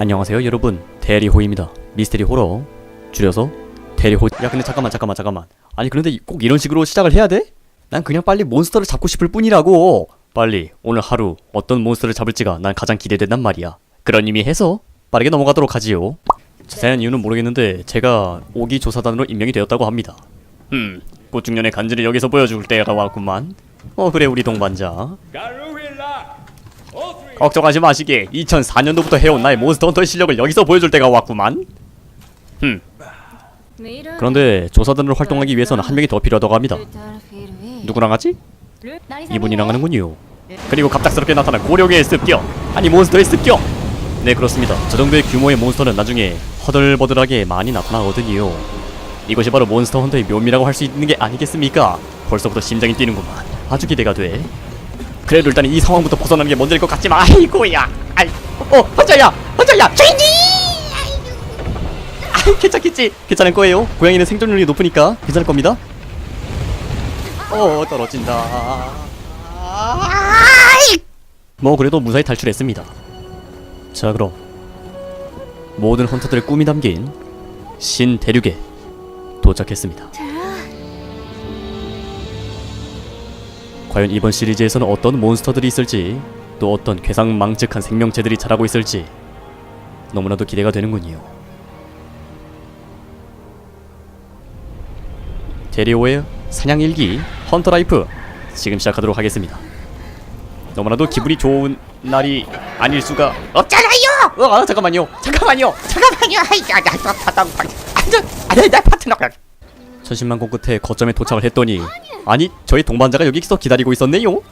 안녕하세요 여러분. 대리호입니다. 미스테리 호러. 줄여서 대리호. 야 근데 잠깐만 잠깐만 잠깐만. 아니 그런데 꼭 이런 식으로 시작을 해야 돼? 난 그냥 빨리 몬스터를 잡고 싶을 뿐이라고. 빨리. 오늘 하루 어떤 몬스터를 잡을지가 난 가장 기대된단 말이야. 그런 의미해서 빠르게 넘어가도록 하지요. 자세한 이유는 모르겠는데 제가 오기 조사단으로 임명이 되었다고 합니다. 음 꽃중년의 간지를 여기서 보여줄 때가 왔구만. 어 그래 우리 동반자 걱정하지 마시게. 2004년도부터 해온 나의 몬스터 헌터의 실력을 여기서 보여줄 때가 왔구만. 흠. 그런데 조사단으로 활동하기 위해서는 한 명이 더 필요하다고 합니다. 누구랑 하지? 이분이랑 하는군요. 그리고 갑작스럽게 나타난 고령의 습격. 아니 몬스터의 습격! 네 그렇습니다. 저 정도의 규모의 몬스터는 나중에 허들버들하게 많이 나타나거든요. 이것이 바로 몬스터 헌터의 묘미라고 할 수 있는 게 아니겠습니까? 벌써부터 심장이 뛰는구만. 아주 기대가 돼 그래도 일단 이 상황부터 벗어나는 게 먼저일 것 같지만 아이고야. 아이 어 혼자야 혼자야 주인님 아이 괜찮겠지? 괜찮을 거예요. 고양이는 생존율이 높으니까 괜찮을 겁니다. 어 떨어진다. 뭐 그래도 무사히 탈출했습니다. 자 그럼 모든 헌터들의 꿈이 담긴 신 대륙에 도착했습니다 과연 이번 시리즈에서는 어떤 몬스터들이 있을지 또 어떤 괴상망측한 생명체들이 자라고 있을지 너무나도 기대가 되는군요. 데리오의 사냥 일기 헌터 라이프 지금 시작하도록 하겠습니다. 너무나도 기분이 좋은 날이 아닐 수가 없잖아요. 어, 잠깐만요. 잠깐만요. 잠깐만요. 나, 완전, 아니, 내 파트너가. 천신만고 끝에 거점에 도착을 했더니 아니 저희 동반자가 여기서 기다리고 있었네요.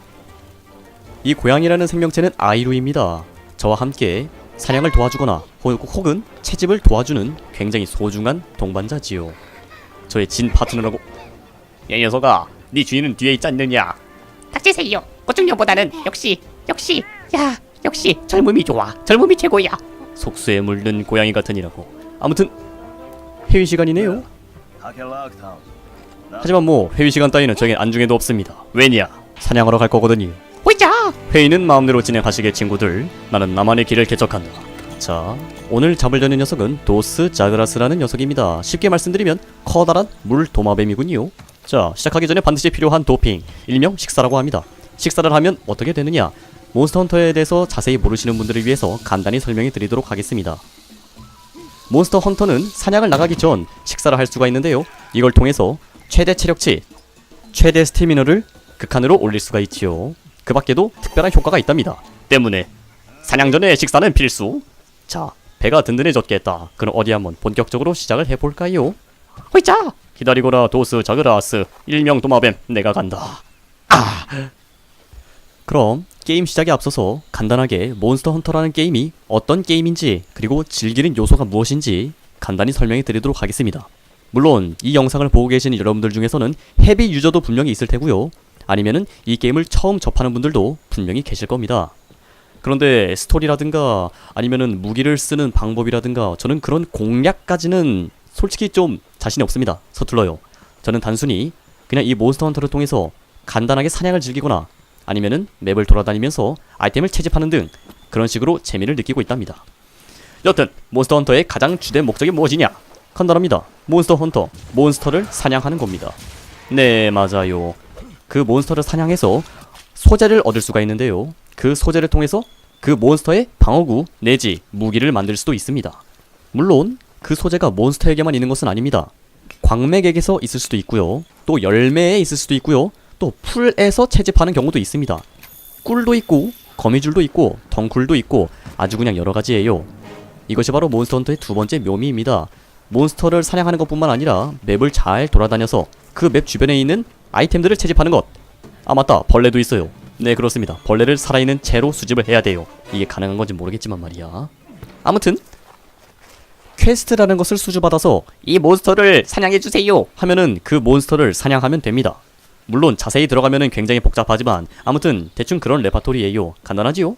이 고양이라는 생명체는 아이루입니다. 저와 함께 사냥을 도와주거나 혹- 혹은 채집을 도와주는 굉장히 소중한 동반자지요. 저의 진 파트너라고. 이 녀석아, 네 주인은 뒤에 있지 않느냐? 닥치세요. 꽃중년보다는 역시, 역시, 야, 역시 젊음이 좋아. 젊음이 최고야. 속수에 물든 고양이 같으니라고. 아무튼 회의 시간이네요. 하지만 뭐 회의 시간 따위는 저에겐 안중에도 없습니다. 왜냐? 사냥하러 갈 거거든요. 호이자. 회의는 마음대로 진행하시게 친구들. 나는 나만의 길을 개척한다. 자 오늘 잡으려는 녀석은 도스 자그라스라는 녀석입니다. 쉽게 말씀드리면 커다란 물 도마뱀이군요. 자 시작하기 전에 반드시 필요한 도핑 일명 식사라고 합니다. 식사를 하면 어떻게 되느냐? 몬스터 헌터에 대해서 자세히 모르시는 분들을 위해서 간단히 설명해 드리도록 하겠습니다. 몬스터 헌터는 사냥을 나가기 전 식사를 할 수가 있는데요. 이걸 통해서 최대 체력치 최대 스태미너를 극한으로 올릴 수가 있지요 그 밖에도 특별한 효과가 있답니다. 때문에 사냥 전에 식사는 필수. 자, 배가 든든해졌겠다. 그럼 어디 한번 본격적으로 시작을 해볼까요? 호이자. 기다리거라 도스 자그라스 일명 도마뱀 내가 간다. 아. 그럼 게임 시작에 앞서서 간단하게 몬스터 헌터라는 게임이 어떤 게임인지 그리고 즐기는 요소가 무엇인지 간단히 설명해 드리도록 하겠습니다. 물론 이 영상을 보고 계시는 여러분들 중에서는 헤비 유저도 분명히 있을 테고요. 아니면은 이 게임을 처음 접하는 분들도 분명히 계실 겁니다. 그런데 스토리라든가 아니면은 무기를 쓰는 방법이라든가 저는 그런 공략까지는 솔직히 좀 자신이 없습니다. 서툴러요. 저는 단순히 그냥 이 몬스터 헌터를 통해서 간단하게 사냥을 즐기거나 아니면은 맵을 돌아다니면서 아이템을 채집하는 등 그런 식으로 재미를 느끼고 있답니다. 여튼 몬스터 헌터의 가장 주된 목적이 무엇이냐? 간단합니다. 몬스터 헌터, 몬스터를 사냥하는 겁니다. 네, 맞아요. 그 몬스터를 사냥해서 소재를 얻을 수가 있는데요. 그 소재를 통해서 그 몬스터의 방어구 내지 무기를 만들 수도 있습니다. 물론 그 소재가 몬스터에게만 있는 것은 아닙니다. 광맥에게서 있을 수도 있고요. 또 열매에 있을 수도 있고요. 또 풀에서 채집하는 경우도 있습니다. 꿀도 있고 거미줄도 있고 덩굴도 있고 아주 그냥 여러 가지예요. 이것이 바로 몬스터 헌터의 두 번째 묘미입니다. 몬스터를 사냥하는 것뿐만 아니라 맵을 잘 돌아다녀서 그 맵 주변에 있는 아이템들을 채집하는 것. 아 맞다 벌레도 있어요. 네 그렇습니다. 벌레를 살아있는 채로 수집을 해야 돼요. 이게 가능한 건지 모르겠지만 말이야. 아무튼 퀘스트라는 것을 수주받아서 이 몬스터를 사냥해 주세요 하면은 그 몬스터를 사냥하면 됩니다. 물론 자세히 들어가면은 굉장히 복잡하지만 아무튼 대충 그런 레파토리예요. 간단하지요?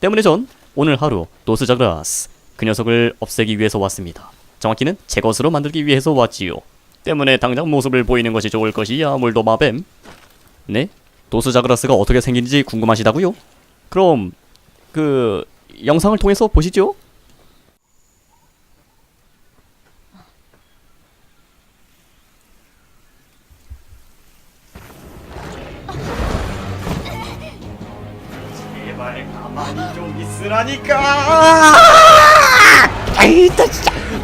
때문에 전 오늘 하루 노스자그라스 그 녀석을 없애기 위해서 왔습니다. 정확히는 제 것으로 만들기 위해서 왔지요. 때문에 당장 모습을 보이는 것이 좋을 것이야 물도 마뱀. 네? 도스자그라스가 어떻게 생긴지 궁금하시다고요? 그럼 그 영상을 통해서 보시죠. 제발 가만히 좀 있으라니까. 아이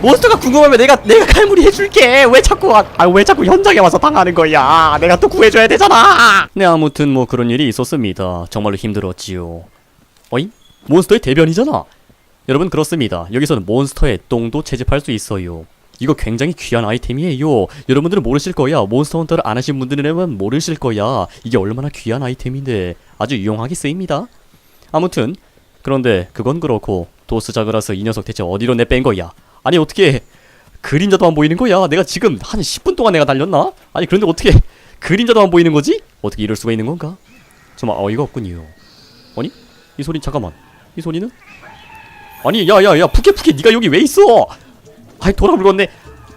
몬스터가 궁금하면 내가 내가 칼무리 해줄게. 왜 자꾸 아왜 자꾸 현장에 와서 당하는 거야? 내가 또 구해줘야 되잖아. 네 아무튼 뭐 그런 일이 있었습니다. 정말로 힘들었지요. 어이? 몬스터의 대변이잖아. 여러분 그렇습니다. 여기서는 몬스터의 똥도 채집할 수 있어요. 이거 굉장히 귀한 아이템이에요. 여러분들은 모르실 거야. 몬스터 헌터를 안 하신 분들이라면 모르실 거야. 이게 얼마나 귀한 아이템인데 아주 유용하게 쓰입니다. 아무튼 그런데 그건 그렇고 도스 자그라스 이 녀석 대체 어디로 내뺀 거야? 아니 어떻게 그림자도 안 보이는 거야? 내가 지금 한 10분 동안 내가 달렸나? 아니 그런데 어떻게 그림자도 안 보이는 거지? 어떻게 이럴 수가 있는 건가? 정말 어이가 없군요. 아니 이 소리 잠깐만 이 소리는? 아니 야야야 푸케푸케 네가 여기 왜 있어? 아이 돌아 불었네.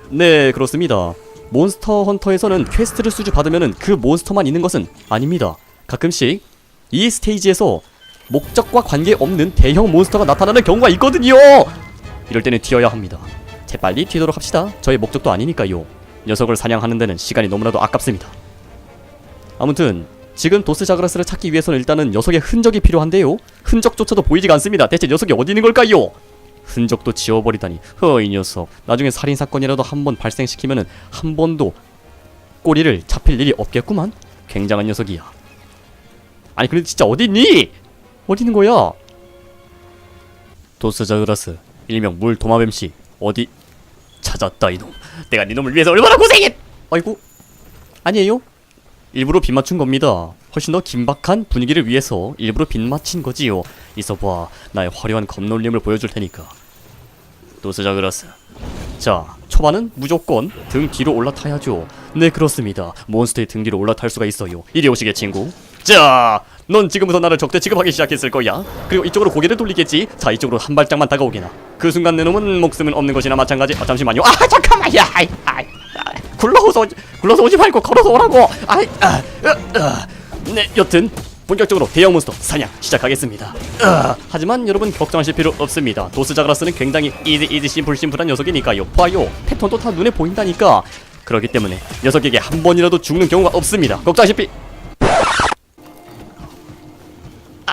네 그렇습니다. 몬스터 헌터에서는 퀘스트를 수주 받으면은 그 몬스터만 있는 것은 아닙니다. 가끔씩 이 스테이지에서 목적과 관계없는 대형 몬스터가 나타나는 경우가 있거든요. 이럴 때는 튀어야 합니다. 재빨리 튀도록 합시다. 저의 목적도 아니니까요. 녀석을 사냥하는 데는 시간이 너무나도 아깝습니다. 아무튼 지금 도스 자그라스를 찾기 위해서는 일단은 녀석의 흔적이 필요한데요. 흔적조차도 보이지가 않습니다. 대체 녀석이 어디 있는 걸까요? 흔적도 지워버리다니. 허, 이 녀석. 나중에 살인 사건이라도 한 번 발생시키면은 한 번도 꼬리를 잡힐 일이 없겠구만. 굉장한 녀석이야. 아니 근데 진짜 어디 있니? 어디 있는 거야? 도스 자그라스 일명 물 도마뱀 씨 어디 찾았다 이놈. 내가 네 놈을 위해서 얼마나 고생했. 아이고 아니에요. 일부러 빗 맞춘 겁니다. 훨씬 더 긴박한 분위기를 위해서 일부러 빗 맞힌 거지요. 있어봐, 나의 화려한 검놀림을 보여줄 테니까. 도스자 그라스. 자, 초반은 무조건 등 뒤로 올라타야죠. 네, 그렇습니다. 몬스터의 등 뒤로 올라탈 수가 있어요. 이리 오시게, 친구. 자, 넌 지금부터 나를 적대 취급하기 시작했을 거야. 그리고 이쪽으로 고개를 돌리겠지. 자, 이쪽으로 한 발짝만 다가오게나. 그 순간 내 놈은 목숨은 없는 것이나 마찬가지. 아, 잠시만요. 아, 잠깐만, 야, 아이, 아이, 아, 굴러서 굴러서 오지 말고 걸어서 오라고. 아이, 아, 으, 으. 네, 여튼 본격적으로 대형 몬스터 사냥 시작하겠습니다. 으, 하지만 여러분 걱정하실 필요 없습니다. 도스 자그라스는 굉장히 이지 이지 심플 심플한 녀석이니까요. 봐요, 패턴도 다 눈에 보인다니까. 그렇기 때문에 녀석에게 한 번이라도 죽는 경우가 없습니다. 걱정하실 필.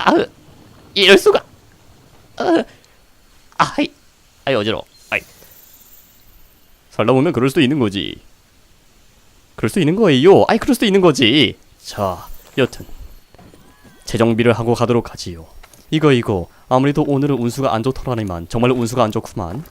아 이럴 수가 어, 아이 아이 어지러 아이 살다 보면 그럴 수도 있는 거지. 그럴 수도 있는 거예요. 아이 그럴 수도 있는 거지. 자, 여튼 재정비를 하고 가도록 하지요. 이거 이거 아무래도 오늘은 운수가 안 좋더라니만 정말로 운수가 안 좋구만.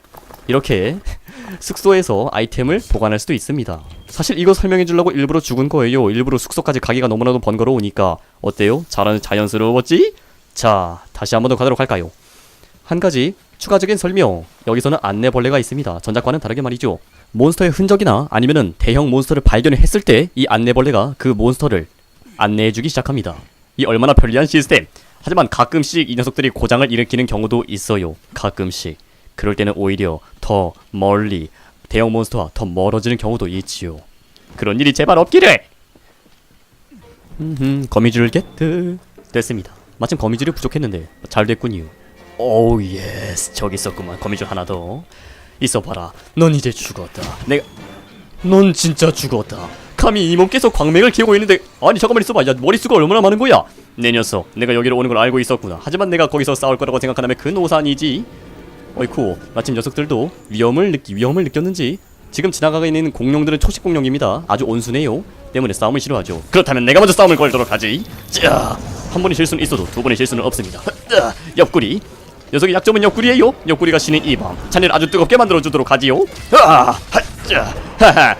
이렇게 숙소에서 아이템을 보관할 수도 있습니다. 사실 이거 설명해 주려고 일부러 죽은 거예요. 일부러 숙소까지 가기가 너무나도 번거로우니까 어때요? 잘 자연스러웠지? 자, 다시 한 번 더 가도록 할까요? 한 가지 추가적인 설명. 여기서는 안내벌레가 있습니다. 전작과는 다르게 말이죠. 몬스터의 흔적이나 아니면은 대형 몬스터를 발견을 했을 때 이 안내벌레가 그 몬스터를 안내해주기 시작합니다. 이 얼마나 편리한 시스템. 하지만 가끔씩 이 녀석들이 고장을 일으키는 경우도 있어요. 가끔씩. 그럴 때는 오히려 더 멀리 대형 몬스터와 더 멀어지는 경우도 있지요. 그런 일이 제발 없기를. 음, 거미줄 게트 됐습니다. 마침 거미줄이 부족했는데 잘 됐군요. 오우 예스 저기 있었구만. 거미줄 하나 더. 있어봐라. 넌 이제 죽었다. 내가 넌 진짜 죽었다. 감히 이 몸께서 광맥을 키우고 있는데 아니 잠깐만 있어봐. 야 머릿수가 얼마나 많은 거야? 내 녀석 내가 여기로 오는 걸 알고 있었구나. 하지만 내가 거기서 싸울 거라고 생각한다면 그 노산이지 어이쿠 마침 녀석들도 위험을 느끼 위험을 느꼈는지 지금 지나가고 있는 공룡들은 초식 공룡입니다 아주 온순해요 때문에 싸움을 싫어하죠 그렇다면 내가 먼저 싸움을 걸도록 하지 자 한 번의 실수는 있어도 두 번의 실수는 없습니다 으아, 옆구리 녀석의 약점은 옆구리예요. 옆구리가 신인 이밤 자네를 아주 뜨겁게 만들어 주도록 하지요. 아, 하자, 하하,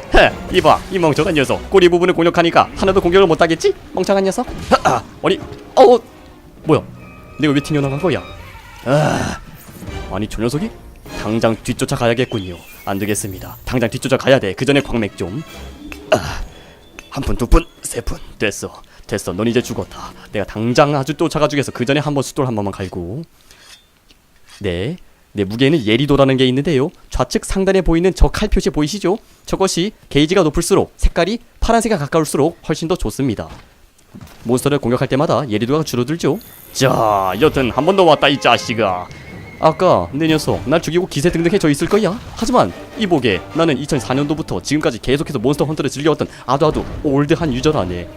이봐, 이 멍청한 녀석. 꼬리 부분을 공격하니까 하나도 공격을 못 하겠지? 멍청한 녀석. 아, 아니, 어, 뭐야? 내가 왜 튕겨나간 거야? 아, 아니 저 녀석이 당장 뒤쫓아 가야겠군요. 안 되겠습니다. 당장 뒤쫓아 가야 돼. 그 전에 광맥 좀. 아, 한 푼, 두 푼, 세 푼. 됐어. 됐어. 넌 이제 죽었다. 내가 당장 아주 쫓아가 주겠어. 그 전에 한번 숫돌 한 번만 갈고. 네. 네, 무게에는 예리도라는 게 있는데요. 좌측 상단에 보이는 저 칼 표시 보이시죠? 저것이 게이지가 높을수록 색깔이 파란색에 가까울수록 훨씬 더 좋습니다. 몬스터를 공격할 때마다 예리도가 줄어들죠. 자, 여튼 한 번 더 왔다 이 자식아. 아까 내 녀석 날 죽이고 기세 등등해져 있을 거야. 하지만 이보게 나는 2004년도부터 지금까지 계속해서 몬스터 헌터를 즐겨왔던 아주 올드한 유저라네.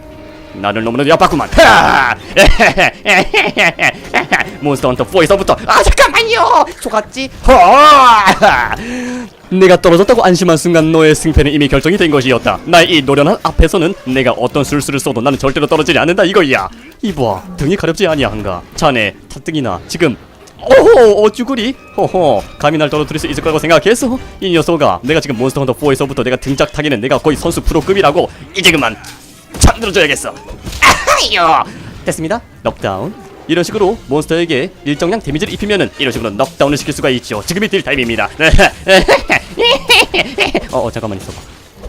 나를 너무나도 얕봤구만. 하! 몬스터 헌터 4에서부터 아 잠깐만요. 속았지? 내가 떨어졌다고 안심한 순간 너의 승패는 이미 결정이 된 것이었다. 나의 이 노련한 앞에서는 내가 어떤 술수를 써도 나는 절대로 떨어지지 않는다 이거야. 이보아, 등이 가렵지 아니한가? 자네 타등이나 지금 오호 어쭈구리 호호 감히 날 떨어뜨릴 수 있을 거라고 생각했어 이 녀석아 내가 지금 몬스터 헌터 4에서부터 내가 등짝 타기는 내가 거의 선수 프로급이라고 이제 그만 잠들어줘야겠어 아유. 됐습니다. 넉다운. 이런 식으로 몬스터에게 일정량 데미지를 입히면은 이런 식으로 넉다운을 시킬 수가 있죠. 지금이 딜 타임입니다. 어, 어 잠깐만 있어봐.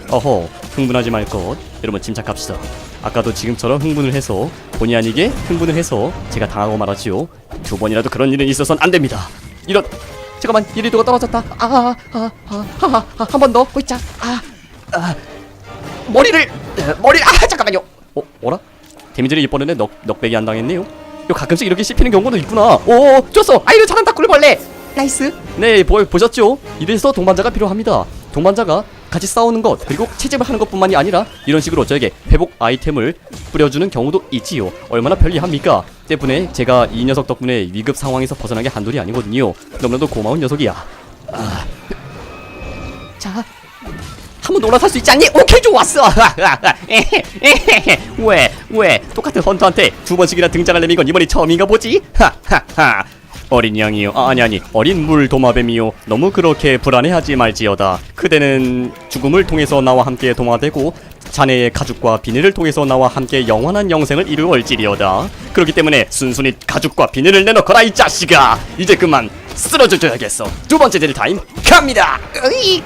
어허 흥분하지 말 것. 여러분 침착합시다. 아까도 지금처럼 흥분을 해서 본의 아니게 흥분을 해서 제가 당하고 말았지요. 두 번이라도 그런 일은 있어선 안 됩니다. 이런 잠깐만 이리도가 떨어졌다. 아아아아한 번 더. 호이자. 아, 아 머리를 머리 아 잠깐만요. 어 어라? 데미지를 이번에는 넉 넉배기 안 당했네요. 요 가끔씩 이렇게 씹히는 경우도 있구나. 오 좋았어. 아이고 잘한다 꿀벌레. 나이스. 네 보, 보셨죠? 이래서 동반자가 필요합니다. 동반자가 같이 싸우는 것 그리고 채집을 하는 것뿐만이 아니라 이런 식으로 저에게 회복 아이템을 뿌려주는 경우도 있지요. 얼마나 편리합니까? 때문에 제가 이 녀석 덕분에 위급 상황에서 벗어난 게 한둘이 아니거든요. 너무나도 고마운 녀석이야. 자. 한번 올라설 수 있지 않니? 오케이 좋았어. 왜? 왜? 똑같은 헌터한테 두 번씩이나 등장을 내민 건 이번이 처음인가 보지? 하하하. 어린 양이요. 아, 아니 아니. 어린 물 도마뱀이요. 너무 그렇게 불안해하지 말지어다. 그대는 죽음을 통해서 나와 함께 동화되고 자네의 가죽과 비늘을 통해서 나와 함께 영원한 영생을 이루어질지리어다. 그렇기 때문에 순순히 가죽과 비늘을 내놓거라 이 자식아. 이제 그만 쓰러져 줘야겠어. 두 번째 딜 타임 갑니다. 으이.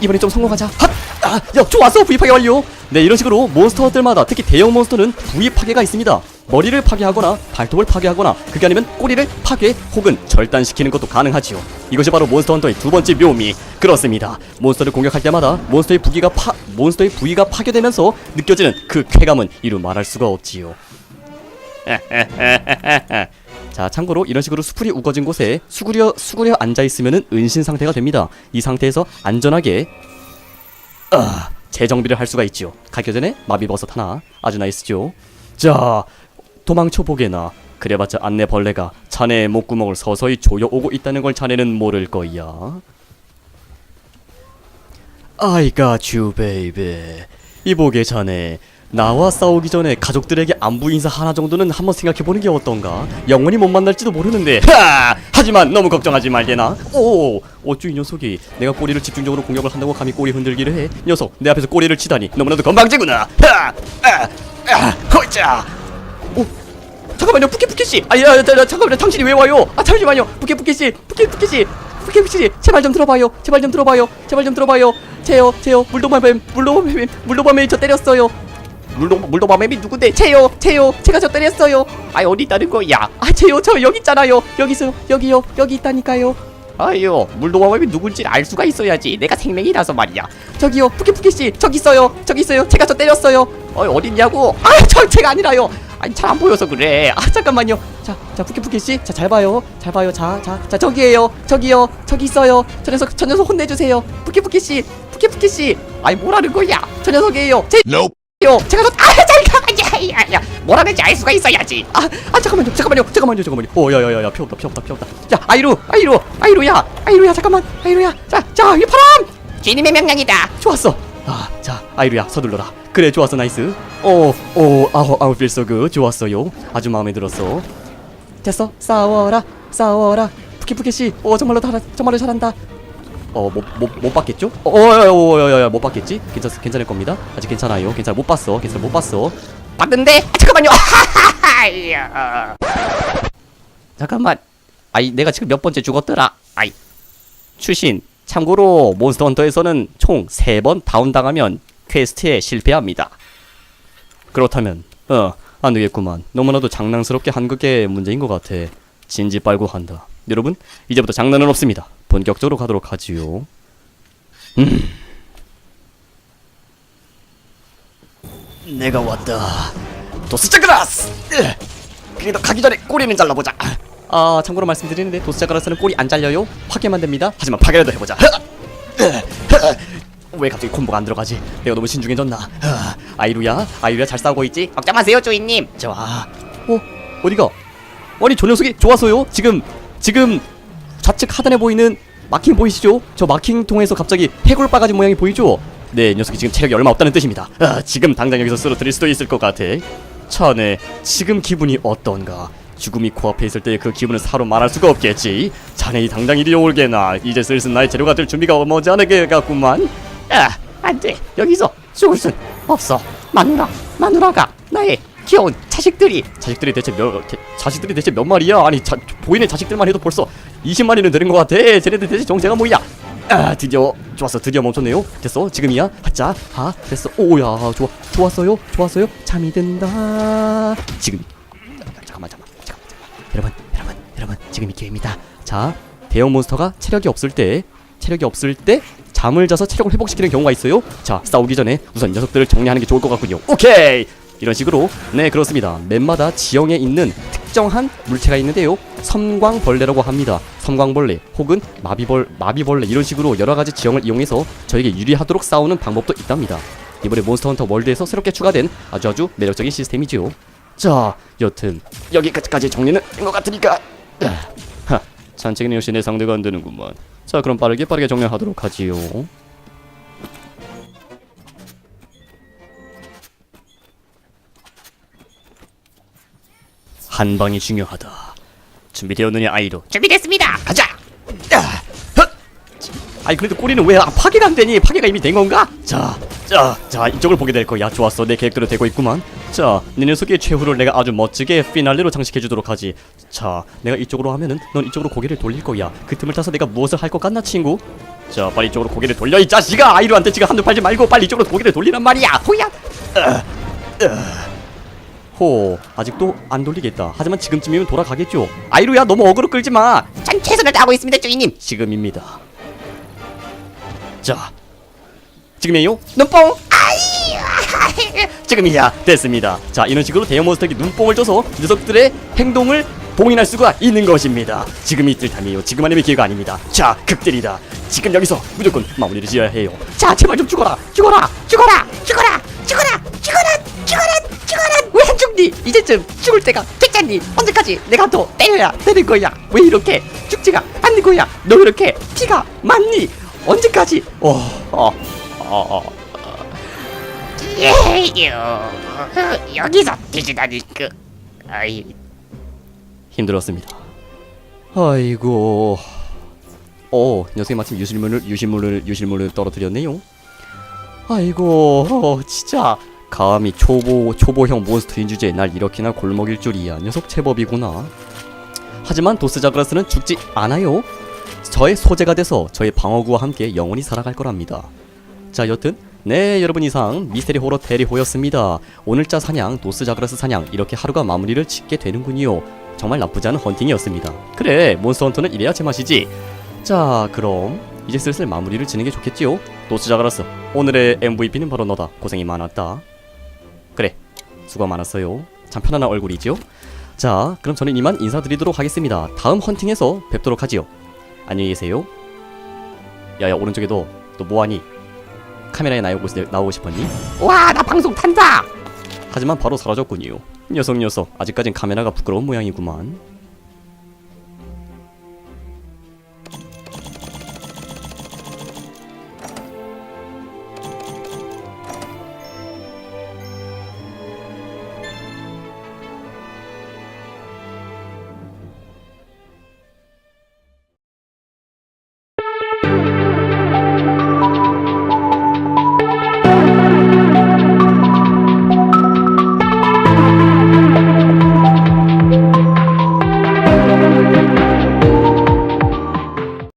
이번에 좀 성공하자. 핫! 아, 야, 좋았어. 파괴 완료. 네, 이런 식으로 몬스터들마다 특히 대형 몬스터는 부위 파괴가 있습니다. 머리를 파괴하거나 발톱을 파괴하거나 그게 아니면 꼬리를 파괴 혹은 절단시키는 것도 가능하지요. 이것이 바로 몬스터 헌터의 두 번째 묘미. 그렇습니다. 몬스터를 공격할 때마다 몬스터의 부기가 파 몬스터의 부위가 파괴되면서 느껴지는 그 쾌감은 이루 말할 수가 없지요. 자, 참고로 이런 식으로 수풀이 우거진 곳에 수구려 수구려 앉아 있으면은 은신 상태가 됩니다. 이 상태에서 안전하게 아, 재정비를 할 수가 있지요. 가기 전에 마비버섯 하나 아주 나이스죠. 자, 도망쳐 보게나. 그래봤자 안내 벌레가 자네의 목구멍을 서서히 조여오고 있다는 걸 자네는 모를 거야. I got you. 이보게 자네. 나와 싸우기 전에 가족들에게 안부 인사 하나 정도는 한번 생각해보는 게 어떤가? 영원히 못 만날지도 모르는데. 하! 하지만 너무 걱정하지 말게나. 오, 어쭈 이 녀석이 내가 꼬리를 집중적으로 공격을 한다고 감히 꼬리 흔들기를 해? 녀석, 내 앞에서 꼬리를 치다니 너무나도 건방지구나. 하! 아! 아! 오, 잠깐만요, 부케부케 씨. 아, 야, 야, 야, 잠깐만요, 당신이 왜 와요? 아, 잠시만요, 부케부케 씨, 부케부케 씨, 부케부케 씨, 제발 좀 들어봐요, 제발 좀 들어봐요, 제발 좀 들어봐요. 제요, 제요, 물도마뱀, 물도마뱀, 물도마뱀이 저 때렸어요. 물도 물도마뱀이 누군데? 제요, 제요. 제가 저 때렸어요. 아이 어디 있다는 거야? 아, 제요, 저 여기 있잖아요. 여기 있어요, 여기요, 여기 있다니까요. 아유 물도마뱀이 누군지 알 수가 있어야지. 내가 생명이라서 말이야. 저기요, 부케부케 씨, 저기 있어요, 저기 있어요. 제가 저 때렸어요. 어 어딨냐고? 아, 저 제가 아니라요. 아니 잘 안 보여서 그래. 아 잠깐만요. 자, 자 부케부케 씨, 자 잘 봐요, 잘 봐요. 자, 자, 자 저기에요, 저기요, 저기 있어요. 저 녀석, 저 녀석 혼내주세요. 부케부케 씨, 부케부케 씨. 아니 뭐라는 거야? 저 녀석이에요. 제 Nope. 요. 제가 저, 아 잠깐만요. 야야 뭐라는지 알 수가 있어야지. 아, 아 잠깐만요, 잠깐만요, 잠깐만요, 잠깐만요. 오, 야야야야, 피 없다, 피 없다, 피 없다. 자, 아이루, 아이루, 아이루야, 아이루야, 잠깐만, 아이루야. 자, 자, 이 파람. 주인님의 명령이다. 좋았어. 아, 자, 아이루야, 서둘러라. 그래, 좋았어, 나이스. 오, 오, 아우, 아우, good. 좋았어요. 아주 마음에 들었어. 됐어, 싸워라, 싸워라. 푸키푸키 씨, 오, 정말로 다, 정말로 잘한다. 어, 못, 못, 못 봤겠죠? 어, 어, 어, 어, 어, 어, 못 봤겠지? 괜찮, 괜찮을 겁니다. 아직 괜찮아요. 괜찮아, 못 봤어. 괜찮아, 못 봤어. 봤는데 아, 잠깐만요. 아하하하. 잠깐만. 아이 내가 지금 몇 번째 죽었더라. 아이 출신. 참고로 몬스터 헌터에서는 총 3번 다운당하면 퀘스트에 실패합니다. 그렇다면 어 안 되겠구만. 너무나도 장난스럽게 한 그게 문제인 것 같아. 진지 빨고 한다. 여러분 이제부터 장난은 없습니다. 본격적으로 가도록 하지요. 음. 내가 왔다. 도스자그라스. 그래도 가기 전에 꼬리는 잘라보자. 아 참고로 말씀드리는데 도스자그라스는 꼬리 안 잘려요. 파괴만 됩니다. 하지만 파괴라도 해보자. 왜 갑자기 콤보가 안 들어가지? 내가 너무 신중해졌나? 아이루야, 아이루야 잘 싸우고 있지? 걱정 마세요 주인님. 좋아. 어, 어디가? 아니 저 녀석이 좋았어요. 지금 지금 좌측 하단에 보이는 마킹 보이시죠? 저 마킹 통해서 갑자기 해골 빠가진 모양이 보이죠? 네, 이 녀석이 지금 체력이 얼마 없다는 뜻입니다. 아, 지금 당장 여기서 쓰러뜨릴 수도 있을 것 같아. 자네, 지금 기분이 어떤가? 죽음이 코앞에 있을 때그 기분을 사로 말할 수가 없겠지. 자네 이 당장 이리 올게나. 이제 슬슬 나의 재료가 될 준비가 머지않게 갔구만. 아, 안 돼. 여기서 죽을 순 없어. 마누라, 마누라가 나의 귀여운 자식들이 자식들이 대체 몇 대- 자식들이 대체 몇 마리야? 아니 자, 보이는 자식들만 해도 벌써 20마리는 되는 것 같아. 쟤네들 대체 정체가 뭐야? 아 드디어 좋았어 드디어 멈췄네요. 됐어 지금이야. 하자 하 됐어. 오야 좋아 좋았어요 좋았어요. 잠이 든다. 지금 잠깐만 잠깐만 잠깐만. 여러분 여러분 여러분 지금이 기회입니다. 자 대형 몬스터가 체력이 없을 때 체력이 없을 때 잠을 자서 체력을 회복시키는 경우가 있어요. 자 싸우기 전에 우선 녀석들을 정리하는 게 좋을 것 같군요. 오케이 이런 식으로 네 그렇습니다. 맵마다 지형에 있는 특정한 물체가 있는데요. 섬광벌레라고 합니다. 섬광벌레 혹은 마비벌 마비벌레 이런 식으로 여러 가지 지형을 이용해서 저에게 유리하도록 싸우는 방법도 있답니다. 이번에 몬스터 헌터 월드에서 새롭게 추가된 아주 아주 매력적인 시스템이지요. 자, 여튼 여기까지 정리는 된 것 같으니까 산책은 역시 내 상대가 안 되는구만. 자, 그럼 빠르게 빠르게 정리하도록 하지요. 한 방이 중요하다. 준비되었느냐, 아이로? 준비됐습니다. 가자. 아, 헛! 아니 그래도 꼬리는 왜 파괴가 안 되니? 파괴가 이미 된 건가? 자, 자, 자 이쪽을 보게 될 거야. 좋았어, 내 계획대로 되고 있구만. 자, 네 녀석의 최후를 내가 아주 멋지게 피날레로 장식해주도록 하지. 자, 내가 이쪽으로 하면은 넌 이쪽으로 고개를 돌릴 거야. 그 틈을 타서 내가 무엇을 할 것 같나, 친구? 자, 빨리 이쪽으로 고개를 돌려 이 자식아! 아이로한테 지금 한눈 팔지 말고 빨리 이쪽으로 고개를 돌리란 말이야. 호야! 호, 아직도 안 돌리겠다. 하지만 지금쯤이면 돌아가겠죠. 아이로야, 너무 어그로 끌지 마. 전 최선을 다하고 있습니다, 주인님. 지금입니다. 자, 지금이에요? 눈뽕. 지금이야 됐습니다. 자, 이런 식으로 대형 몬스터에게 눈뽕을 줘서 녀석들의 행동을 봉인할 수가 있는 것입니다. 지금이 이틀 탐이에요. 지금 아니면 기회가 아닙니다. 자, 극딜이다. 지금 여기서 무조건 마무리를 지어야 해요. 자, 제발 좀 죽어라, 죽어라, 죽어라, 죽어라, 죽어라, 죽어라, 죽어라, 죽니? 이제쯤 죽을 때가 됐잖니. 언제까지 내가 더 때려야 되는 거야? 왜 이렇게 죽지가 않는 거야? 너 이렇게 피가 많니? 언제까지? 어, 어, 어, 어. 예요. 여기서 뒤지다니 그. 아이. 힘들었습니다. 아이고. 어, 녀석이 마침 유실물을 유실물을 유실물을 떨어뜨렸네요. 아이고, 어, 진짜 감히 초보 초보형 몬스터인 주제에 날 이렇게나 골먹일 줄이야. 녀석 제법이구나. 하지만 도스자그라스는 죽지 않아요. 저의 소재가 돼서 저의 방어구와 함께 영원히 살아갈 거랍니다. 자, 여튼 네, 여러분 이상 미스테리 호러 대리호였습니다. 오늘자 사냥, 도스자그라스 사냥 이렇게 하루가 마무리를 짓게 되는군요. 정말 나쁘지 않은 헌팅이었습니다. 그래, 몬스터 헌터는 이래야 제맛이지. 자, 그럼 이제 슬슬 마무리를 지는 게 좋겠지요. 도스자그라스, 오늘의 MVP는 바로 너다. 고생이 많았다. 그래, 수고 많았어요. 참 편안한 얼굴이죠. 자, 그럼 저는 이만 인사드리도록 하겠습니다. 다음 헌팅에서 뵙도록 하지요. 안녕히 계세요. 야야 오른쪽에도 또 뭐하니? 카메라에 나오고, 있- 나오고 싶었니? 와, 나 방송 탄다. 하지만 바로 사라졌군요. 녀석 녀석 아직까진 카메라가 부끄러운 모양이구만.